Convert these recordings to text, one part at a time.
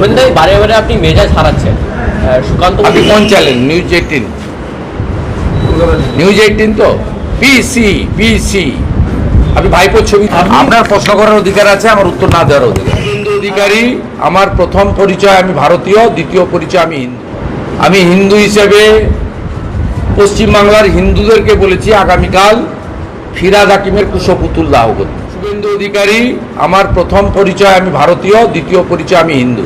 ভাই, বারে বারে আপনি মেজাজ হারাচ্ছেন সুকান্ত আপনি কোন channel News Eighteen News Eighteen তো? পিসি পিসি আপনি ভাইপোর ছবি আপনার প্রশ্ন করার অধিকার আছে আমার উত্তর না দেওয়ার অধিকার। হিন্দু অধিকারী আমার প্রথম পরিচয় আমি ভারতীয় দ্বিতীয় পরিচয় আমি হিন্দু। আমি হিন্দু হিসেবে পশ্চিমবাংলার হিন্দুদেরকে বলেছি আগামীকাল ফিরাদ হাকিমের কুশপুতুল দাহ করতে। শুভেন্দু অধিকারী আমার প্রথম পরিচয় আমি ভারতীয় দ্বিতীয় পরিচয় আমি হিন্দু।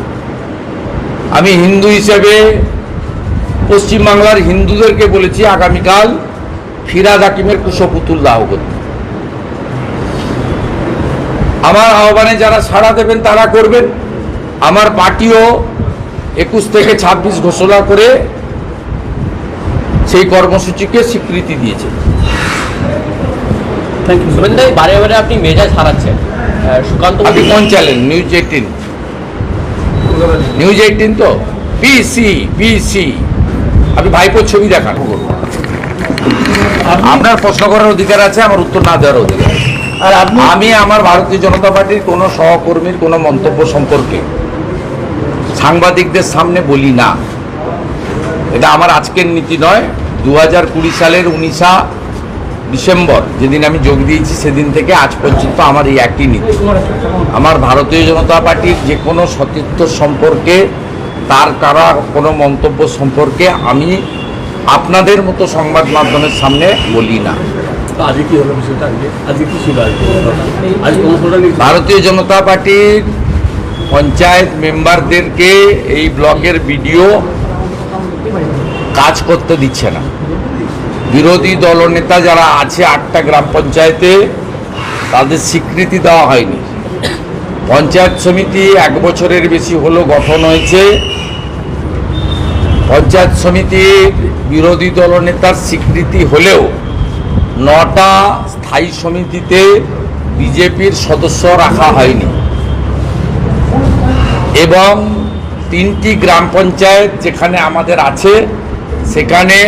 আমি হিন্দু হিসেবে পশ্চিমবাংলার হিন্দুদেরকে বলেছি আগামীকাল ফিরাদ হাকিমের কুশপুতুল দাহ করতে। আমার আহ্বানে যারা সাড়া দেবেন তারা করবেন। আমার পার্টিও একুশ থেকে ছাব্বিশ ঘোষণা করে সেই কর্মসূচিকে স্বীকৃতি দিয়েছে। বারে বারে আপনি মেজাজ হারাচ্ছেন। সুকান্ত আপনি কোন channel News Eighteen. News Eighteen তো? পিসি পিসি আপনি ভাইপোর ছবি দেখান। আপনার প্রশ্ন করার অধিকার আছে আমার উত্তর না দেওয়ার অধিকার আর আমি আমার ভারতীয় জনতা পার্টির কোনো সহকর্মীর কোনো মন্তব্য সম্পর্কে সাংবাদিকদের সামনে বলি না। এটা আমার আজকের নীতি নয় দু হাজার কুড়ি সালের উনিশা ডিসেম্বর যেদিন আমি যোগ দিয়েছি সেদিন থেকে আজ পর্যন্ত আমার এই একই নীতি। আমার ভারতীয় জনতা পার্টির যে কোনো সতীর্থ সম্পর্কে তার কারা কোনো মন্তব্য সম্পর্কে আমি আপনাদের মতো সংবাদ মাধ্যমের সামনে বলি না। ভারতীয় জনতা পার্টির পঞ্চায়েত মেম্বারদেরকে এই ব্লকের ভিডিও কাজ করতে দিচ্ছে না। বিরোধী দলনেতা যারা আছে আটটা গ্রাম পঞ্চায়েতে, তাদের স্বীকৃতি দেওয়া হয়নি। পঞ্চায়েত সমিতি এক বছরের বেশি হলো গঠন হয়েছে। পঞ্চায়েত সমিতির বিরোধী দলনেতার স্বীকৃতি হলেও নটা স্থায়ী সমিতিতে বিজেপির সদস্য রাখা হয়নি। এবং তিনটি গ্রাম পঞ্চায়েত যেখানে আমাদের আছে, সেখানে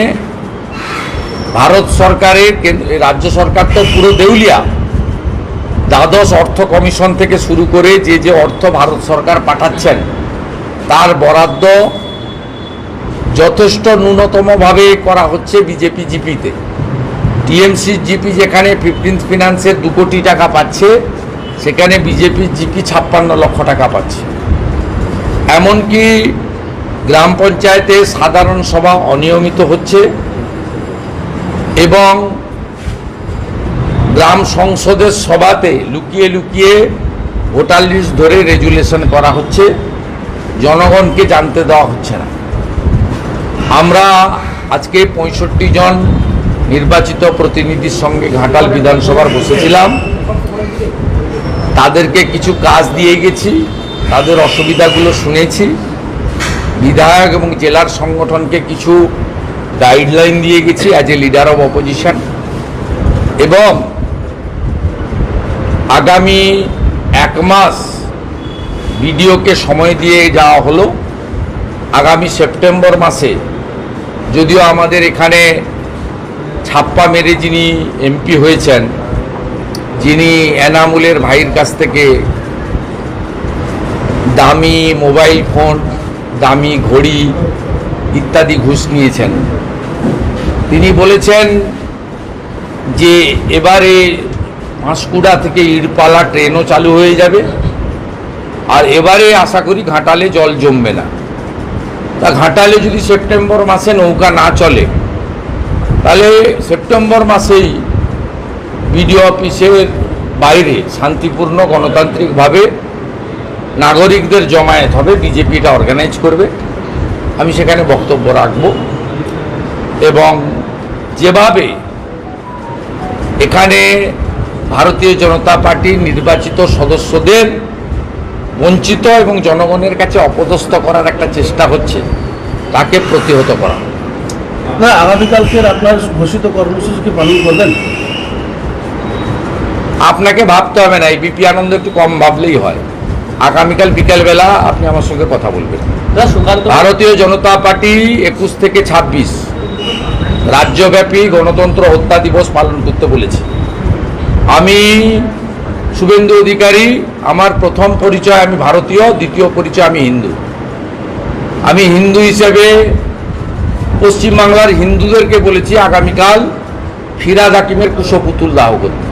ভারত সরকারের রাজ্য সরকার তো পুরো দেউলিয়া। দ্বাদশ অর্থ কমিশন থেকে শুরু করে যে যে অর্থ ভারত সরকার পাঠাচ্ছেন, তার বরাদ্দ যথেষ্ট ন্যূনতমভাবে করা হচ্ছে বিজেপি জিপিতে। টিএমসি জিপি যেখানে ফিফটিন্থ ফিনান্সের দু কোটি টাকা পাচ্ছে, সেখানে বিজেপি জিপি ছাপ্পান্ন লক্ষ টাকা পাচ্ছে। এমনকি গ্রাম পঞ্চায়েতে সাধারণ সভা অনিয়মিত হচ্ছে এবং গ্রাম সংসদের সভাতে লুকিয়ে লুকিয়ে ভোটার লিস্ট ধরে রেজুলেশন করা হচ্ছে। জনগণকে জানতে দেওয়া হচ্ছে না। আমরা আজকে পঁয়ষট্টি জন নির্বাচিত প্রতিনিধির সঙ্গে ঘাটাল বিধানসভার বসেছিলাম। তাদেরকে কিছু কাজ দিয়ে গেছি, তাদের অসুবিধাগুলো শুনেছি। বিধায়ক এবং জেলার সংগঠনকে কিছু গাইডলাইন দিয়ে গেছি as a leader of opposition এবং আগামী এক মাস বিডিওকে সময় দিয়ে যাওয়া হলো। আগামী সেপ্টেম্বর মাসে যদিও আমাদের এখানে ছাপ্পা মেরে যিনি এমপি হয়েছেন, যিনি এনামুলের ভাইয়ের কাছ থেকে দামি মোবাইল ফোন, দামি ঘড়ি ইত্যাদি ঘুষ নিয়েছেন। তিনি বলেছেন যে এবারে পাঁশকুড়া থেকে ইরপালা ট্রেনও চালু হয়ে যাবে, আর এবারে আশা করি ঘাটালে জল জমবে না। তা ঘাটালে যদি সেপ্টেম্বর মাসে নৌকা না চলে, তাহলে সেপ্টেম্বর মাসেই বিডিও অফিসের বাইরে শান্তিপূর্ণ গণতান্ত্রিকভাবে নাগরিকদের জমায়েত হবে বিজেপি এটা অর্গানাইজ করবে। আমি সেখানে বক্তব্য রাখব। এবং যেভাবে এখানে ভারতীয় জনতা পার্টির নির্বাচিত সদস্যদের বঞ্চিত এবং জনগণের কাছে অপদস্থ করার একটা চেষ্টা হচ্ছে তাকে প্রতিহত করা না আগামীকালকের আপনার ঘোষিত কর্মসূচিকে পালন করবেন? আপনাকে ভাবতে হবে না এই বিপি আনন্দ একটু কম ভাবলেই হয়। আগামীকাল বিকালবেলা আপনি আমার সঙ্গে কথা বলবেন। ভারতীয় জনতা পার্টি একুশ থেকে ছাব্বিশ রাজ্যব্যাপী গণতন্ত্র হত্যা দিবস পালন করতে বলেছে। আমি শুভেন্দু অধিকারী, আমার প্রথম পরিচয় আমি ভারতীয়, দ্বিতীয় পরিচয় আমি হিন্দু। আমি হিন্দু হিসেবে পশ্চিমবাংলার হিন্দুদেরকে বলেছি আগামীকাল ফিরাদ হাকিমের কুশপুতুল দাহ করতে।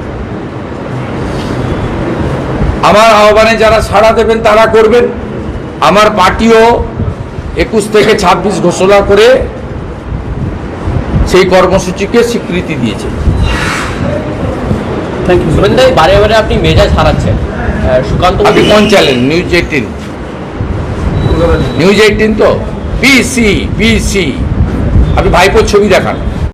আমার আহ্বানে যারা সাড়া দেবেন তারা করবেন। আমার পার্টিও একুশ থেকে ছাব্বিশ ঘোষণা করে সেই কর্মসূচিকে স্বীকৃতি দিয়েছে। থ্যাংক ইউ বারে বারে আপনি মেজাজ হারাচ্ছেন। সুকান্ত আপনি মজুমদার- কোন channel News Eighteen News Eighteen তো? পিসি পিসি আপনি ভাইপোর ছবি দেখান।